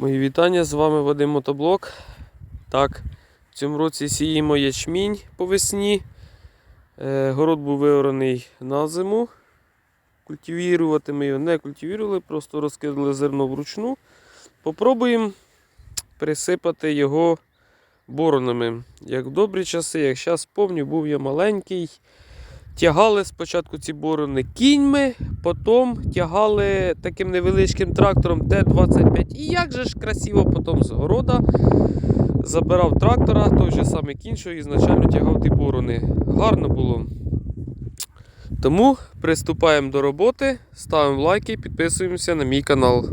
Мої вітання, з вами Вадим Мотоблок. Так, в цьому році сіємо ячмінь по весні. Е, город був виораний на зиму. Культивірувати ми його не культивірували, просто розкидали зерно вручну. Попробуємо присипати його боронами. Як в добрі часи, як зараз пам'ятаю, був я маленький. Тягали спочатку ці борони кіньми, потім тягали таким невеличким трактором Т-25. І як же ж красиво потім з забирав трактора, той же самий кінь, що ізначально тягав ті борони. Гарно було. Тому приступаємо до роботи, ставимо лайки, підписуємося на мій канал.